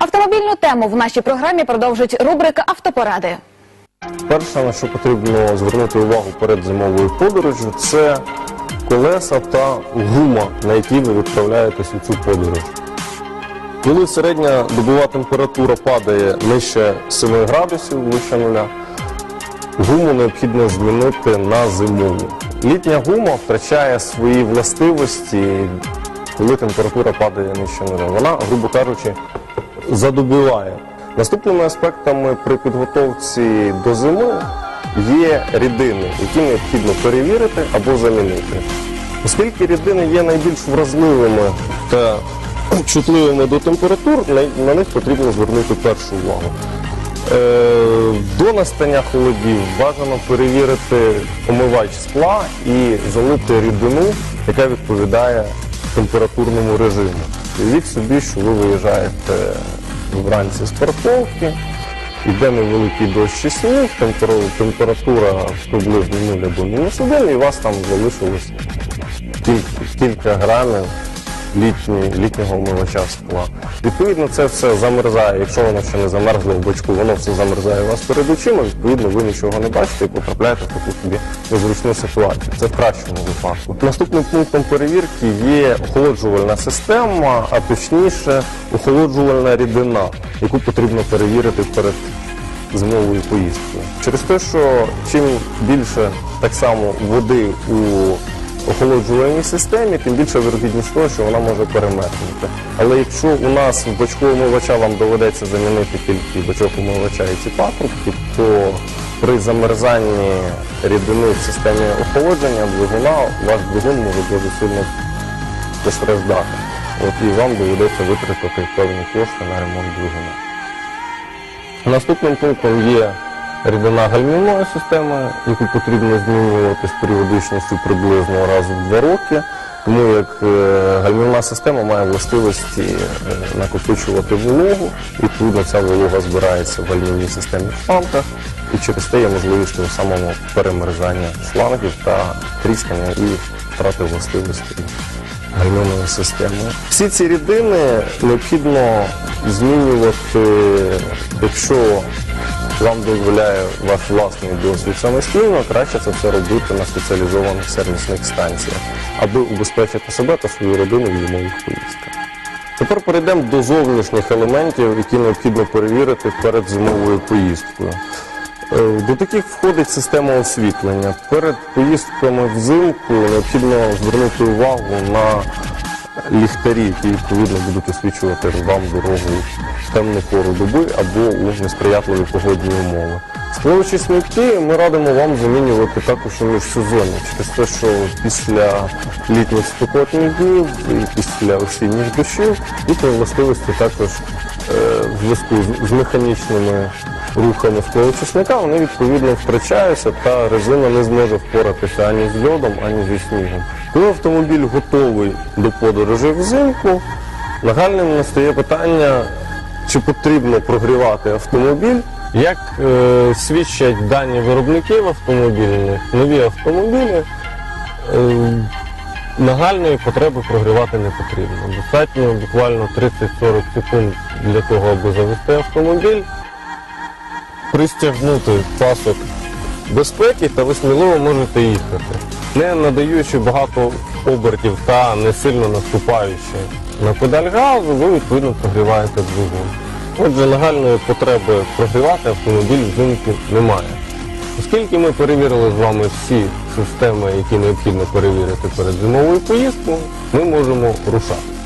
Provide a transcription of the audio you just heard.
Автомобільну тему в нашій програмі продовжить рубрика Автопоради. Перше, на що потрібно звернути увагу перед зимовою подорожю, це колеса та гума, на якій ви відправляєтесь у цю подорож. Коли середня добова температура падає нижче 7 градусів, вище нуля, гуму необхідно змінити на зимову. Літня гума втрачає свої властивості, коли температура падає нижче нуля. Вона, грубо кажучи, задубіває. Наступними аспектами при підготовці до зими є рідини, які необхідно перевірити або замінити. Оскільки рідини є найбільш вразливими та чутливими до температур, на- них потрібно звернути першу увагу. Е, До настання холодів бажано перевірити омивач скла і залити рідину, яка відповідає температурному режиму. Уявіть собі, що ви виїжджаєте вранці з парковки, йде невеликий дощ і сніг, температура приблизно 0 або мінус 1, і у вас там залишилось кілька, кілька грамів літні, літнього омивача скла. Відповідно, це все замерзає. Якщо воно ще не замерзло в бочку, воно все замерзає у вас перед очима, відповідно, ви нічого не бачите і потрапляєте в таку собі незручну ситуацію. Це в кращому випадку. Наступним пунктом перевірки є охолоджувальна система, а точніше охолоджувальна рідина, яку потрібно перевірити перед зимовою поїздкою. Через те, що чим більше так само води у охолоджувальній системі, тим більше вірогідність того, що вона може перемерзнути. Але якщо у нас в бачку омивача вам доведеться замінити тільки бачок омивача і ці патрубки, то при замерзанні рідини в системі охолодження двигуна ваш двигун може дуже сильно постраждати. От і вам доведеться витратити певні кошти на ремонт двигуна. Наступним пунктом є рідина гальмівної системи, яку потрібно змінювати з періодичністю приблизно раз в два роки. Тому як е, гальмівна система має властивості е, накопичувати вологу, і відповідно ця волога збирається в гальмівній системі шлангах, і через те є можливість того самого перемерзання шлангів та тріскання і втрати властивості гальмівної системи. Всі ці рідини необхідно змінювати, якщо вам дозволяє ваш власний досвід самостійно, краще це все робити на спеціалізованих сервісних станціях, аби убезпечити себе та свою родину в зимових поїздках. Тепер перейдемо до зовнішніх елементів, які необхідно перевірити перед зимовою поїздкою. Е, До таких входить система освітлення. Перед поїздками взимку необхідно звернути увагу на ліхтарі, які відповідно будуть освічувати вам дорогу в темну пору доби або у несприятливі погодні умови. Сплаваючи смітки, ми радимо вам замінювати також у міжсезонні, через те, що після літніх спекотних днів і після осінніх дощів їхні властивості також е, в зв'язку з механічними рухами склоочисника, вони відповідно втрачаються та резина не зможе впоратися ані з льодом, ані зі снігом. Коли автомобіль готовий до подорожі взимку, нагальним настає питання, чи потрібно прогрівати автомобіль. Як е, свідчать дані виробників автомобільних, нові автомобілі е, нагальної потреби прогрівати не потрібно. Достатньо буквально 30-40 секунд для того, аби завести автомобіль, пристягнути пасок безпеки та ви сміливо можете їхати, не надаючи багато обертів та не сильно наступаючи на педаль газу, ви відповідно прогріваєте двигун. Отже, нагальної потреби прогрівати автомобіль взимку немає. Оскільки ми перевірили з вами всі системи, які необхідно перевірити перед зимовою поїздкою, ми можемо рушати.